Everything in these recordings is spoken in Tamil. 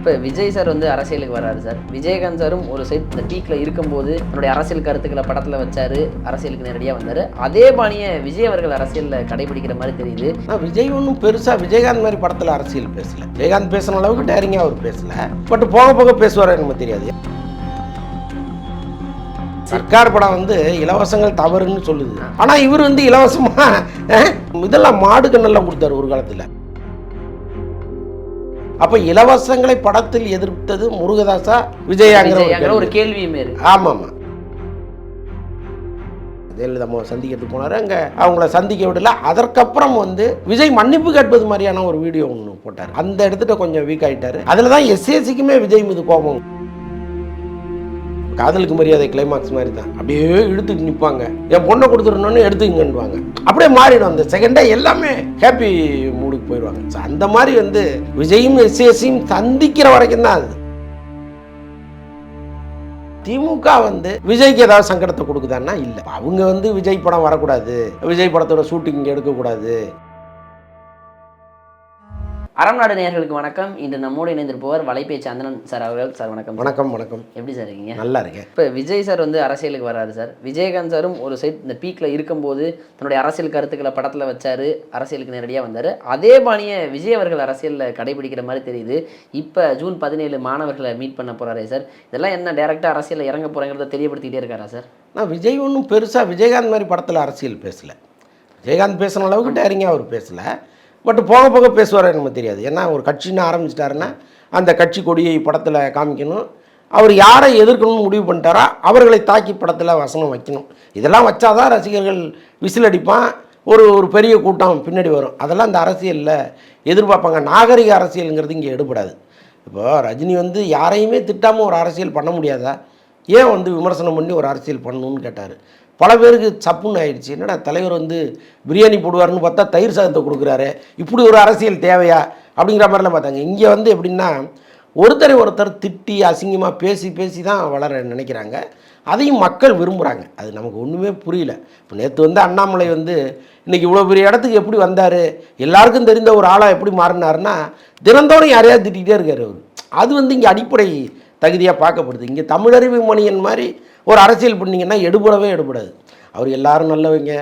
இப்போ விஜய் சார் வந்து அரசியலுக்கு வராரு சார். விஜயகாந்த் சாரும் ஒரு சைட் இந்த பீக்கில் இருக்கும்போது தன்னுடைய அரசியல் கருத்துக்களை படத்தில் வச்சாரு அரசியலுக்கு நேரடியாக வந்தார். அதே பாணியை விஜய் அவர்கள் அரசியலில் கடைபிடிக்கிற மாதிரி தெரியுது. ஆனால் விஜய் ஒன்றும் பெருசாக விஜயகாந்த் மாதிரி படத்தில் அரசியல் பேசல. விஜயகாந்த் பேசுன அளவுக்கு டேரிங்காக அவர் பேசல. பட் போக போக பேசுவார் எனக்கு தெரியாது. சர்க்கார் படம் வந்து இலவசங்கள் தவறுன்னு சொல்லுது. ஆனால் இவர் வந்து இலவசமாக இதெல்லாம் மாடுக்கண்ணெல்லாம் கொடுத்தாரு ஒரு காலத்தில். அப்போ இலவசங்களை படத்தில் எதிர்த்தது முருகதாசா விஜயாங்கிற ஒரு. கேள்வியுமே இருக்கு. ஆமாம்மா ஜெயலலிதா அம்மாவை சந்திக்கிறதுக்கு போனார். அங்கே அவங்கள சந்திக்க விடல. அதற்கப்புறம் வந்து விஜய் மன்னிப்பு கேட்பது மாதிரியான ஒரு வீடியோ ஒன்று போட்டார். அந்த இடத்துல கொஞ்சம் வீக் ஆயிட்டாரு. அதில் தான் எஸ்ஏசிக்குமே விஜய் மீது கோபம். காதலுக்கு மரியாதை கிளைமாக்ஸ் மாதிரி தான் அப்படியே இழுத்துட்டு நிற்பாங்க என் பொண்ணை கொடுத்துடணும்னு எடுத்துக்கங்கன்னுவாங்க. அப்படியே மாறிடும். அந்த செகண்டே எல்லாமே ஹாப்பி மூடுக்கு போயிடுவாங்க. ஸோ அந்த மாதிரி வந்து விஜயும் எஸ்எஸ்சியும் சந்திக்கிற வரைக்கும் தான் அது. திமுக வந்து விஜய்க்கு ஏதாவது சங்கடத்தை கொடுக்குதான்னா இல்லை. அவங்க வந்து விஜய் படம் வரக்கூடாது. விஜய் படத்தோட ஷூட்டிங் இங்கே எடுக்கக்கூடாது. அறம் நாடு நேயர்களுக்கு வணக்கம். இன்று நம்மோடு இணைந்திருப்பவர் வலைபேச்சு சந்திரன் சார் அவர்கள். சார் வணக்கம். வணக்கம் வணக்கம். எப்படி சார் இருக்கீங்க? நல்லா இருக்கேன். இப்போ விஜய் சார் வந்து அரசியலுக்கு வராரு சார். விஜயகாந்த் சாரும் ஒரு சைட் இந்த பீக்கில் இருக்கும்போது தன்னுடைய அரசியல் கருத்துக்களை படத்தில் வச்சாரு அரசியலுக்கு நேரடியாக வந்தார். அதே பாணியை விஜய் அவர்கள் அரசியலில் கடைபிடிக்கிற மாதிரி தெரியுது. இப்போ ஜூன் பதினேழு மாணவர்களை மீட் பண்ண போகிறாரே சார். இதெல்லாம் என்ன டேரெக்டாக அரசியலில் இறங்க போகிறாங்கிறத தெரியப்படுத்திக்கிட்டே இருக்காரா சார்? நான் விஜய் ஒன்றும் பெருசாக விஜயகாந்த் மாதிரி படத்தில் அரசியல் பேசல. விஜயகாந்த் பேசுன அளவுக்கு டேரிங்காக அவர் பேசல. பட் போக போக பேசுவார் எனக்கு தெரியாது. ஏன்னா ஒரு கட்சின்னு ஆரம்பிச்சிட்டாருன்னா அந்த கட்சி கொடியை படத்தில் காமிக்கணும். அவர் யாரை எதிர்க்கணும்னு முடிவு பண்ணிட்டாரோ அவர்களை தாக்கி படத்தில் வசனம் வைக்கணும். இதெல்லாம் வச்சாதான் ரசிகர்கள் விசில் அடிப்பான். ஒரு ஒரு பெரிய கூட்டம் பின்னாடி வரும். அதெல்லாம் இந்த அரசியலில் எதிர்பார்ப்பாங்க. நாகரிக அரசியலுங்கிறது இங்கே எடுபடாது. இப்போ ரஜினி வந்து யாரையுமே திட்டாமல் ஒரு அரசியல் பண்ண முடியாதா? ஏன் வந்து விமர்சனம் பண்ணி ஒரு அரசியல் பண்ணணும்னு கேட்டார்? பல பேருக்கு சப்புன்னு ஆயிடுச்சு. என்னடா தலைவர் வந்து பிரியாணி போடுவார்னு பார்த்தா தயிர் சாதத்தை கொடுக்குறாரு. இப்படி ஒரு அரசியல் தேவையா? அப்படிங்கிற மாதிரிலாம் பார்த்தாங்க. இங்கே வந்து எப்படின்னா ஒருத்தரை ஒருத்தர் திட்டி அசிங்கமாக பேசி பேசி தான் வளர நினைக்கிறாங்க. அதையும் மக்கள் விரும்புகிறாங்க அது நமக்கு ஒன்றுமே புரியல. இப்போ நேற்று வந்து அண்ணாமலை வந்து இன்றைக்கி இவ்வளோ பெரிய இடத்துக்கு எப்படி வந்தார்? எல்லாருக்கும் தெரிந்த ஒரு ஆளாக எப்படி மாறினாருன்னா தினந்தோறும் யாரையாவது திட்டிகிட்டே இருக்கார் அவர். அது வந்து இங்கே அடிப்படை தகுதியாக பார்க்கப்படுது. இங்கே தமிழறிவு மணியன் மாதிரி ஒரு அரசியல் பண்ணிங்கன்னா எடுபடவே எடுபடாது. அவர் எல்லாரும் நல்லவங்க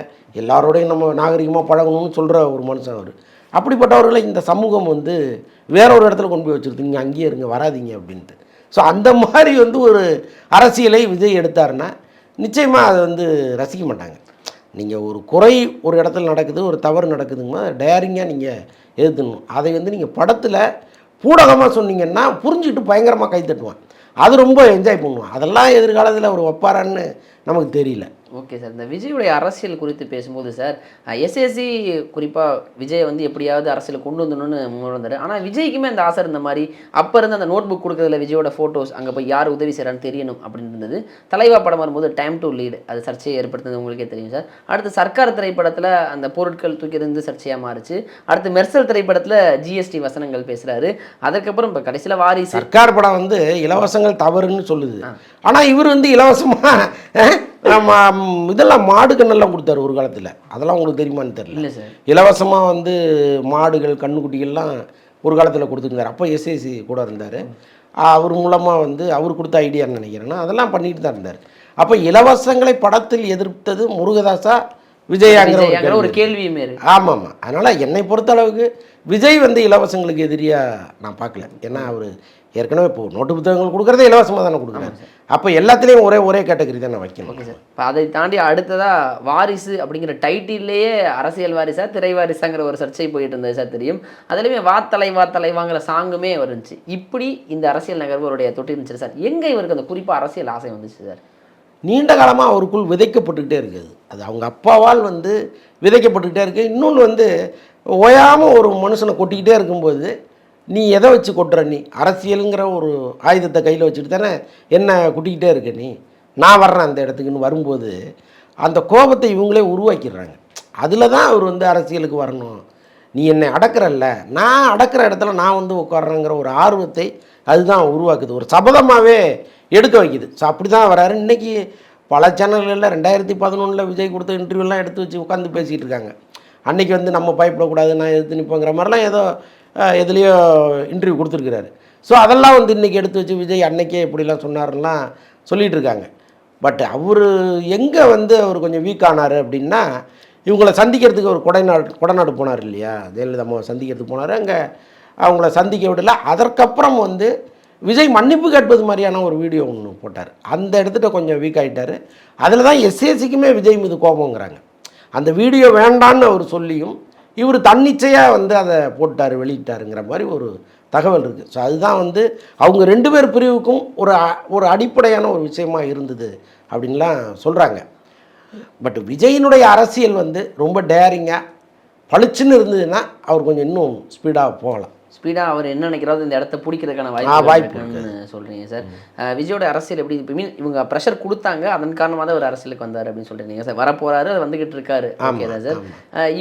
எல்லாரோடையும் நம்ம நாகரிகமாக பழகணும்னு சொல்கிற ஒரு மனுஷன் அவர். அப்படிப்பட்டவர்களை இந்த சமூகம் வந்து வேற ஒரு இடத்துல கொண்டு போய் வச்சுருது நீங்கள் அங்கேயே இருங்க வராதீங்க அப்படின்ட்டு. ஸோ அந்த மாதிரி வந்து ஒரு அரசியலை விஜய் எடுத்தாருன்னா நிச்சயமாக அதை வந்து ரசிக்க மாட்டாங்க. நீங்கள் ஒரு குறை ஒரு இடத்துல நடக்குது ஒரு தவறு நடக்குதுங்கன்னா டேரிங்காக நீங்கள் எதிர்த்துணும் அதை வந்து நீங்கள் படத்தில் பூடகமாக சொன்னீங்கன்னா புரிஞ்சுக்கிட்டு பயங்கரமாக கை தட்டுவான். அது ரொம்ப என்ஜாய் பண்ணுவோம் அதெல்லாம் எதிர்காலத்தில் ஒரு வைப்பாரான்னு நமக்கு தெரியல. ஓகே சார் இந்த விஜயுடைய அரசியல் குறித்து பேசும்போது சார் எஸ்எஸ்சி குறிப்பாக விஜய் வந்து எப்படியாவது அரசியல் கொண்டு வந்துடணும்னு முன் வந்தார் ஆனால் விஜய்க்குமே அந்த ஆசை இருந்த மாதிரி அப்போ இருந்த அந்த நோட் புக் கொடுக்குறதுல விஜயோட ஃபோட்டோஸ் அங்கே போய் யார் உதவி செய்கிறான்னு தெரியணும் அப்படின்னு இருந்தது. தலைவா படம் வரும்போது டைம் டு லீடு அது சர்ச்சையை ஏற்படுத்தினது உங்களுக்கே தெரியும் சார் அடுத்து சர்க்கார் திரைப்படத்தில் அந்த பொருட்கள் தூக்கி இருந்து சர்ச்சையாக மாறுச்சு. அடுத்து மெர்சல் திரைப்படத்தில் ஜிஎஸ்டி வசனங்கள் பேசுகிறாரு அதுக்கப்புறம் இப்போ கடைசியில் வாரிசு சர்க்கார் படம் வந்து இலவசங்கள் தவறுன்னு சொல்லுது. ஆனால் இவர் வந்து இலவசமாக நம்ம இதெல்லாம் மாடு கண்ணெல்லாம் கொடுத்தாரு ஒரு காலத்தில். அதெல்லாம் உங்களுக்கு தெரியுமான்னு தெரியல. இலவசமாக வந்து மாடுகள் கண்ணுக்குட்டிகள்லாம் ஒரு காலத்தில் கொடுத்துருந்தார். அப்போ எஸ்ஏசி கூட இருந்தார். அவர் மூலமாக வந்து அவர் கொடுத்த ஐடியான்னு நினைக்கிறேன்னா அதெல்லாம் பண்ணிட்டு தான் இருந்தார். அப்போ இலவசங்களை படத்தில் எதிர்த்தது முருகதாசா விஜயாங்கிற ஒரு கேள்வி. கேள்வியுமே ஆமாம் ஆமாம். அதனால் என்னை பொறுத்த அளவுக்கு விஜய் வந்து இலவசங்களுக்கு எதிரியாக நான் பார்க்கல. ஏன்னா அவர் ஏற்கனவே இப்போ நோட்டு புத்தகங்கள் கொடுக்குறதே இலவசமாக தானே கொடுக்குறாரு. அப்போ எல்லாத்துலேயும் ஒரே ஒரே கேட்டகரி தான் நான் வைக்கணும். Okay sir. இப்போ அதை தாண்டி அடுத்ததா வாரிசு அப்படிங்கிற டைட்டில்லையே அரசியல் வாரிசா திரை வாரிசாங்கிற ஒரு சர்ச்சை போயிட்டு இருந்தது சார் தெரியும். அதுலேயுமே வாத்தலை வாத்தலை வாங்குற சாங்குமே வந்துச்சு இப்படி இந்த அரசியல் நகர்வோருடைய தொட்டி இருந்துச்சு சார். எங்கே இவருக்கு அந்த குறிப்பாக அரசியல் ஆசை வந்துச்சு சார்? நீண்ட காலமாக அவருக்குள் விதைக்கப்பட்டுக்கிட்டே இருக்குது. அது அவங்க அப்பாவால் வந்து விதைக்கப்பட்டுக்கிட்டே இருக்கு. இன்னொன்று வந்து ஓயாமல் ஒரு மனுஷனை கொட்டிக்கிட்டே இருக்கும்போது நீ எதை வச்சு கொட்டுற நீ? அரசியலுங்கிற ஒரு ஆயுதத்தை கையில் வச்சுட்டு தானே என்ன கொட்டிக்கிட்டே இருக்க நீ? நான் வர்றேன் அந்த இடத்துக்குன்னு வரும்போது அந்த கோபத்தை இவங்களே உருவாக்கிடுறாங்க. அதில் தான் அவர் வந்து அரசியலுக்கு வரணும். நீ என்னை அடக்கிறல்ல. நான் அடக்கிற இடத்துல நான் வந்து உட்கார்றேங்கிற ஒரு ஆர்வத்தை அதுதான் உருவாக்குது. ஒரு சபதமாகவே எடுக்க வைக்குது. ஸோ அப்படி தான் வராரு. இன்றைக்கி பல சேனல்களில் ரெண்டாயிரத்தி பதினொன்றில் விஜய் கொடுத்த இன்டர்வியூலாம் எடுத்து வச்சு உட்காந்து பேசிகிட்டு இருக்காங்க. அன்றைக்கி வந்து நம்ம பயப்படக்கூடாது நான் எதிர்த்து நிற்போங்கிற மாதிரிலாம் ஏதோ எதுலேயோ இன்டர்வியூ கொடுத்துருக்கிறாரு. ஸோ அதெல்லாம் வந்து இன்றைக்கி எடுத்து வச்சு விஜய் அன்னைக்கே இப்படிலாம் சொன்னார்லாம் சொல்லிகிட்ருக்காங்க பட் அவர் எங்கே வந்து அவர் கொஞ்சம் வீக் ஆனார் அப்படின்னா இவங்கள சந்திக்கிறதுக்கு ஒரு கொடைநாடு கொடநாடு போனார் இல்லையா? ஜெயலலிதா அம்மாவை சந்திக்கிறதுக்கு போனார். அங்கே அவங்கள சந்திக்க விடல. அதற்கப்புறம் வந்து விஜய் மன்னிப்பு கேட்பது மாதிரியான ஒரு வீடியோ ஒன்று போட்டார். அந்த இடத்துல கொஞ்சம் வீக் ஆகிட்டார் அதில் தான் எஸ்ஏசிக்குமே விஜய் மீது கோபங்கிறாங்க. அந்த வீடியோ வேண்டான்னு அவர் சொல்லியும் இவர் தன்னிச்சையாக வந்து அதை போட்டார் வெளியிட்டாருங்கிற மாதிரி ஒரு தகவல் இருக்குது ஸோ அதுதான் வந்து அவங்க ரெண்டு பேர் பிரிவுக்கும் ஒரு அ- ஒரு அடிப்படையான ஒரு விஷயமா இருந்தது அப்படின்லாம் சொல்கிறாங்க பட் விஜயினுடைய அரசியல் வந்து ரொம்ப டேரிங்காக பளிச்சுன்னு இருந்ததுன்னா அவர் கொஞ்சம் இன்னும் ஸ்பீடாக போகலாம். ஸ்பீடாக அவர் என்ன நினைக்கிறாரோ இந்த இடத்த பிடிக்கிறதுக்கான வாய்ப்பு வாய்ப்பு இருக்குன்னு சொல்கிறீங்க சார் விஜயோட அரசியல் எப்படி இப்போ மீன் இவங்க ப்ரெஷர் கொடுத்தாங்க அதன் காரணமாக தான் ஒரு அரசியலுக்கு வந்தார் அப்படின்னு சொல்கிறீங்க சார் வரப்போறாரு அது வந்துகிட்டு இருக்காரு. ஓகே தான் சார்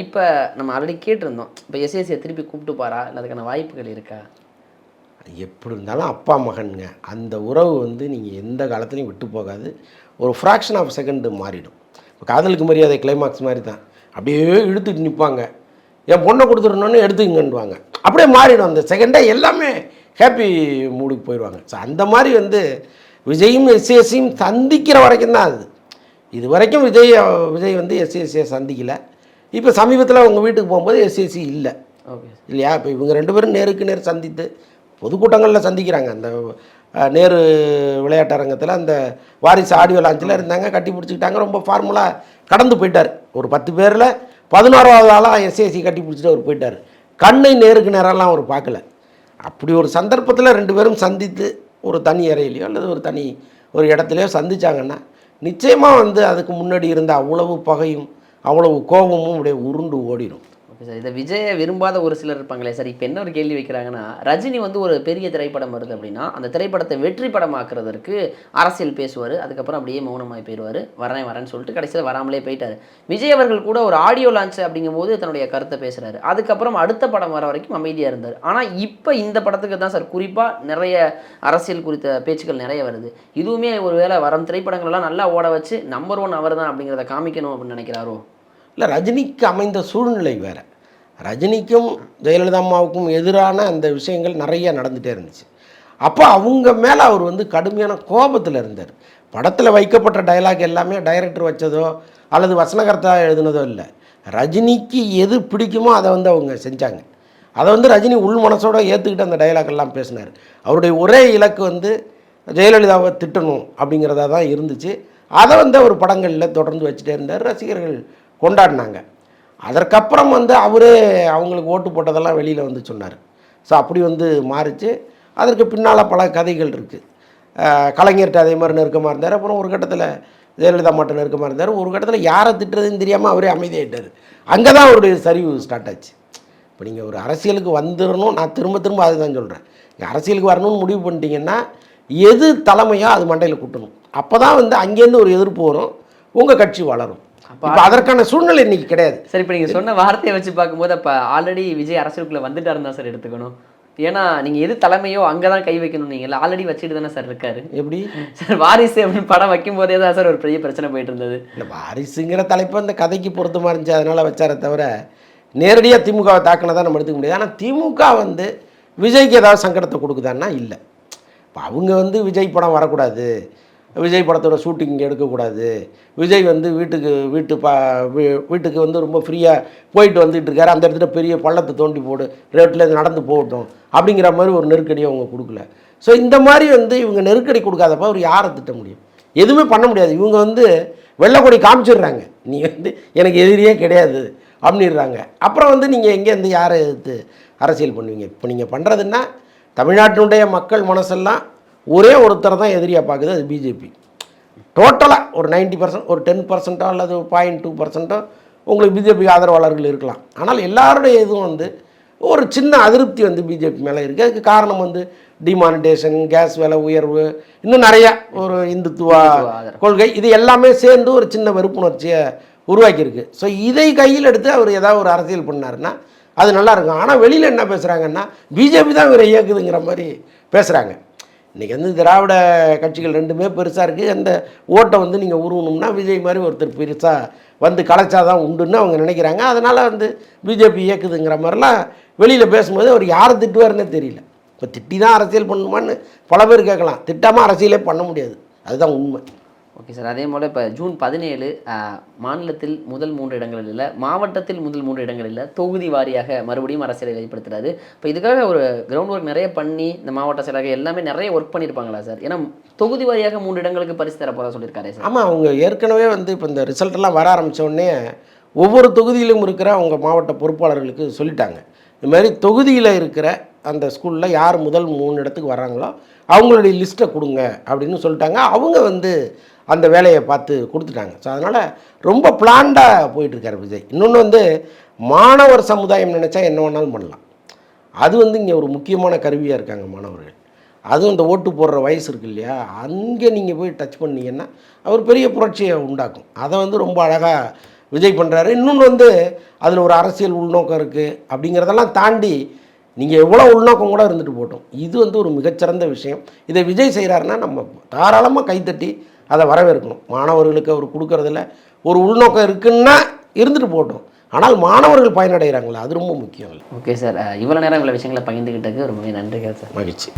இப்போ நம்ம ஆல்ரெடி கேட்டிருந்தோம். இப்போ எஸ்எஸ்சியை திருப்பி கூப்பிட்டு பாரா இல்லை அதுக்கான வாய்ப்புகள் இருக்கா? எப்படி இருந்தாலும் அப்பா மகனுங்க அந்த உறவு வந்து நீங்கள் எந்த காலத்துலையும் விட்டு போகாது. ஒரு ஃப்ராக்ஷன் ஆஃப் செகண்டு மாறிடும். இப்போ காதலுக்கு மரியாதை கிளைமாக்ஸ் மாதிரி தான் அப்படியே இழுத்துட்டு நிற்பாங்க என் பொண்ணை கொடுத்துடணுன்னு எடுத்துக்கங்கன்னுவாங்க. அப்படியே மாறிடும். அந்த செகண்டே எல்லாமே ஹாப்பி மூடுக்கு போயிடுவாங்க. ஸோ அந்த மாதிரி வந்து விஜயும் எஸ்சிஎஸ்சியும் சந்திக்கிற வரைக்கும் தான் அது. இது வரைக்கும் விஜய் விஜய் வந்து எஸ்சிஎஸ்சியை சந்திக்கலை. இப்போ சமீபத்தில் உங்கள் வீட்டுக்கு போகும்போது எஸ்சிஎஸ்சி இல்லை. ஓகே இல்லையா? இப்போ இவங்க ரெண்டு பேரும் நேருக்கு நேர் சந்தித்து பொதுக்கூட்டங்களில் சந்திக்கிறாங்க. அந்த நேரு விளையாட்டரங்கத்தில் அந்த வாரிசு ஆடியோ லான்ச்சில் இருந்தாங்க கட்டி பிடிச்சிக்கிட்டாங்க. ரொம்ப ஃபார்முலாக கடந்து போயிட்டார். ஒரு பத்து பேரில் பதினோராவது ஆளாக எஸ்ஏசி கட்டி பிடிச்சிட்டு அவர் போயிட்டார். கண்ணை நேருக்கு நேரெல்லாம் அவர் பார்க்கல. அப்படி ஒரு சந்தர்ப்பத்தில் ரெண்டு பேரும் சந்தித்து ஒரு தனி அறையிலையோ அல்லது ஒரு தனி ஒரு இடத்துலையோ சந்தித்தாங்கன்னா நிச்சயமாக வந்து அதுக்கு முன்னாடி இருந்த அவ்வளவு பகையும் அவ்வளவு கோபமும் அப்படியே உருண்டு ஓடிடும் சார் இதை விஜயை விரும்பாத ஒரு சிலர் இருப்பாங்களே சார் இப்போ என்ன ஒரு கேள்வி வைக்கிறாங்கன்னா ரஜினி வந்து ஒரு பெரிய திரைப்படம் வருது அப்படின்னா அந்த திரைப்படத்தை வெற்றி படமாக்குறதற்கு அரசியல் பேசுவார். அதுக்கப்புறம் அப்படியே மௌனமாகி போயிடுவார். வரேன் வரேன்னு சொல்லிட்டு கடைசியில் வராமலே போயிட்டார். விஜய் அவர்கள் கூட ஒரு ஆடியோ லான்ச் அப்படிங்கும்போது தன்னுடைய கருத்தை பேசுகிறாரு அதுக்கப்புறம் அடுத்த படம் வர வரைக்கும் அமைதியாக இருந்தார். ஆனால் இப்போ இந்த படத்துக்கு தான் சார் குறிப்பாக நிறைய அரசியல் குறித்த பேச்சுக்கள் நிறைய வருது. இதுவுமே ஒரு வேளை வரும் திரைப்படங்கள்லாம் நல்லா ஓட வச்சு நம்பர் ஒன் அவர் தான் அப்படிங்கிறத காமிக்கணும் அப்படின்னு நினைக்கிறாரோ? இல்லை ரஜினிக்கு அமைந்த சூழ்நிலை வேறு. ரஜினிக்கும் ஜெயலலிதா அம்மாவுக்கும் எதிரான அந்த விஷயங்கள் நிறைய நடந்துகிட்டே இருந்துச்சு. அப்போ அவங்க மேலே அவர் வந்து கடுமையான கோபத்தில் இருந்தார். படத்தில் வைக்கப்பட்ட டயலாக் எல்லாமே டைரக்டர் வச்சதோ அல்லது வசனகர்த்தா எழுதுனதோ இல்லை. ரஜினிக்கு எது பிடிக்குமோ அதை வந்து அவங்க செஞ்சாங்க. அதை வந்து ரஜினி உள் மனசோட ஏற்றுக்கிட்டு அந்த டைலாக் எல்லாம் பேசினார். அவருடைய ஒரே இலக்கு வந்து ஜெயலலிதாவை திட்டணும் அப்படிங்கிறதா தான் இருந்துச்சு. அதை வந்து அவர் படங்களில் தொடர்ந்து வச்சுட்டே இருந்தார். ரசிகர்கள் கொண்டாடினாங்க. அதற்கப்புறம் வந்து அவரே அவங்களுக்கு ஓட்டு போட்டதெல்லாம் வெளியில் வந்து சொன்னார். ஸோ அப்படி வந்து மாறிச்சு. அதற்கு பின்னால் பல கதைகள் இருக்குது கலைஞர்கிட்ட அதே மாதிரி நெருக்கமாக இருந்தார். அப்புறம் ஒரு கட்டத்தில் ஜெயலலிதா மட்டும் நெருக்கமாக இருந்தார். ஒரு கட்டத்தில் யாரை திட்டுறதுன்னு தெரியாமல் அவரே அமைதியாகிட்டார் அங்கே தான் அவருடைய சரிவு ஸ்டார்ட் ஆச்சு. இப்போ நீங்கள் ஒரு அரசியலுக்கு வந்துடணும் நான் திரும்ப திரும்ப அதுதான் சொல்கிறேன் நீங்கள் அரசியலுக்கு வரணும்னு முடிவு பண்ணிட்டீங்கன்னா எது தலைமையோ அது மண்டையில் கூட்டணும். அப்போ தான் வந்து அங்கேருந்து ஒரு எதிர்ப்பு வரும். உங்கள் கட்சி வளரும். இப்போ அதற்கான சூழ்நிலை இன்னைக்கு கிடையாது. சரி இப்போ நீங்கள் சொன்ன வார்த்தையை வச்சு பார்க்கும்போது அப்போ ஆல்ரெடி விஜய் அரசியலுக்குள்ள வந்துட்டாருன்னு தான் சார் எடுத்துக்கணும். ஏன்னா நீங்கள் எது தலைமையோ அங்கே தான் கை வைக்கணும் நீங்கள் ஆல்ரெடி வச்சுட்டு தானே சார் இருக்காரு. எப்படி? சார் வாரிசு அப்படின்னு படம் வைக்கும் போதே தான் சார் ஒரு பெரிய பிரச்சனை போயிட்டு இருந்தது. இல்லை வாரிசுங்கிற தலைப்பு அந்த கதைக்கு பொருத்தமாக இருந்துச்சு அதனால் வச்சாரே தவிர நேரடியாக திமுகவை தாக்கினதான் நம்ம எடுத்துக்க முடியாது. ஆனால் திமுக வந்து விஜய்க்கு ஏதாவது சங்கடத்தை கொடுக்குதான்னா இல்லை. இப்போ அவங்க வந்து விஜய் படம் வரக்கூடாது. விஜய் படத்தோட ஷூட்டிங் இங்கே எடுக்கக்கூடாது. விஜய் வந்து வீட்டுக்கு வீட்டு பா வீ- வீட்டுக்கு வந்து ரொம்ப ஃப்ரீயாக போயிட்டு வந்துட்டு இருக்காரு. அந்த இடத்துல பெரிய பள்ளத்தை தோண்டி போடு ரோட்டில் நடந்து போகட்டும் அப்படிங்கிற மாதிரி ஒரு நெருக்கடியை அவங்க கொடுக்கல. ஸோ இந்த மாதிரி வந்து இவங்க நெருக்கடி கொடுக்காதப்ப அவர் யாரை திட்ட முடியும்? எதுவுமே பண்ண முடியாது. இவங்க வந்து வெள்ளக்கொடி காமிச்சிடுறாங்க. நீ வந்து எனக்கு எதிரியே கிடையாது அப்படின்றாங்க. அப்புறம் வந்து நீங்கள் எங்கேருந்து யாரை எதிர்த்து அரசியல் பண்ணுவீங்க? இப்போ நீங்கள் பண்ணுறதுன்னா தமிழ்நாட்டினுடைய மக்கள் மனசெல்லாம் ஒரே ஒருத்தரை தான் எதிரியாக பார்க்குது அது பிஜேபி டோட்டலாக ஒரு 90% பர்சன்ட் ஒரு டென் பர்சன்ட்டோ அல்லது பாயிண்ட் டூ பர்சன்ட்டோ உங்களுக்கு பிஜேபி ஆதரவாளர்கள் இருக்கலாம். ஆனால் எல்லாருடைய இதுவும் வந்து ஒரு சின்ன அதிருப்தி வந்து பிஜேபி மேலே இருக்குது அதுக்கு காரணம் வந்து டிமானிட்டேஷன் கேஸ் விலை உயர்வு இன்னும் நிறையா ஒரு இந்துத்துவா. கொள்கை இது எல்லாமே சேர்ந்து ஒரு சின்ன வெறுப்புணர்ச்சியை உருவாக்கியிருக்கு. ஸோ இதை கையில் எடுத்து அவர் ஏதாவது ஒரு அரசியல் பண்ணாருன்னா அது நல்லா இருக்கும். ஆனால் வெளியில் என்ன பேசுகிறாங்கன்னா பிஜேபி தான் இவரை இயக்குதுங்கிற மாதிரி பேசுகிறாங்க இன்றைக்கி வந்து திராவிட கட்சிகள் ரெண்டுமே பெருசாக இருக்குது அந்த ஓட்டை வந்து நீங்கள் உருவணும்னா விஜய் மாதிரி ஒருத்தர் பெருசாக வந்து கலைச்சாதான் உண்டுன்னு அவங்க நினைக்கிறாங்க. அதனால் வந்து பிஜேபி இயக்குதுங்கிற மாதிரிலாம் வெளியில் பேசும்போது அவர் யாரை திட்டுவார்னே தெரியல. இப்போ திட்டி தான் அரசியல் பண்ணணுமான்னு பல பேர் கேட்கலாம். திட்டாமல் அரசியலே பண்ண முடியாது. அதுதான் உண்மை. Okay sir. அதே போல் இப்போ ஜூன் பதினேழு மாநிலத்தில் முதல் மூன்று இடங்களில் இல்லை மாவட்டத்தில் முதல் மூன்று இடங்களில் தொகுதி வாரியாக மறுபடியும் அரசியலை வெளிப்படுத்துறாரு இப்போ இதுக்காக ஒரு கிரவுண்ட் ஒர்க் நிறைய பண்ணி இந்த மாவட்ட செயலாக எல்லாமே நிறைய ஒர்க் பண்ணியிருப்பாங்களா சார்? ஏன்னா தொகுதி வாரியாக மூன்று இடங்களுக்கு பரிசு தர போகிறதா சொல்லியிருக்காரு சார். ஆமாம் அவங்க ஏற்கனவே வந்து இப்போ இந்த ரிசல்ட்டெல்லாம் வர ஆரம்பித்தோடனே ஒவ்வொரு தொகுதியிலும் இருக்கிற அவங்க மாவட்ட பொறுப்பாளர்களுக்கு சொல்லிட்டாங்க. இந்த மாதிரி தொகுதியில் இருக்கிற அந்த ஸ்கூலில் யார் முதல் மூணு இடத்துக்கு வராங்களோ அவங்களுடைய லிஸ்ட்டை கொடுங்க அப்படின்னு சொல்லிட்டாங்க. அவங்க வந்து அந்த வேலையை பார்த்து கொடுத்துட்டாங்க. ஸோ அதனால் ரொம்ப பிளான்டாக போயிட்டுருக்காரு விஜய். இன்னொன்று வந்து மாணவர் சமுதாயம் நினச்சா என்ன வேணாலும் பண்ணலாம். அது வந்து இங்கே ஒரு முக்கியமான கருவியாக இருக்காங்க மாணவர்கள். அதுவும் இந்த ஓட்டு போடுற வயசு இருக்கு இல்லையா? அங்கே நீங்கள் போய் டச் பண்ணிங்கன்னா அவர் பெரிய புரட்சியை உண்டாக்கும். அதை வந்து ரொம்ப அழகாக விஜய் பண்ணுறாரு இன்னொன்று வந்து அதில் ஒரு அரசியல் உள்நோக்கம் இருக்குது அப்படிங்கிறதெல்லாம் தாண்டி நீங்கள் எவ்வளோ உள்நோக்கம் கூட இருந்துட்டு போட்டோம் இது வந்து ஒரு மிகச்சிறந்த விஷயம். இதை விஜய் செய்கிறாருன்னா நம்ம தாராளமாக கைத்தட்டி அதை வரவேற்கணும். மாணவர்களுக்கு அவர் கொடுக்கறதுல ஒரு உள்நோக்கம் இருக்குன்னா இருந்துட்டு போட்டோம் ஆனால் மாணவர்கள் பயனடைகிறாங்களா அது ரொம்ப முக்கியம். Okay sir. இவ்வளோ நேரம் இவ்வளோ விஷயங்களை பகிர்ந்துக்கிட்டதுக்கு ரொம்பவே நன்றிகள் சார். மகிழ்ச்சி.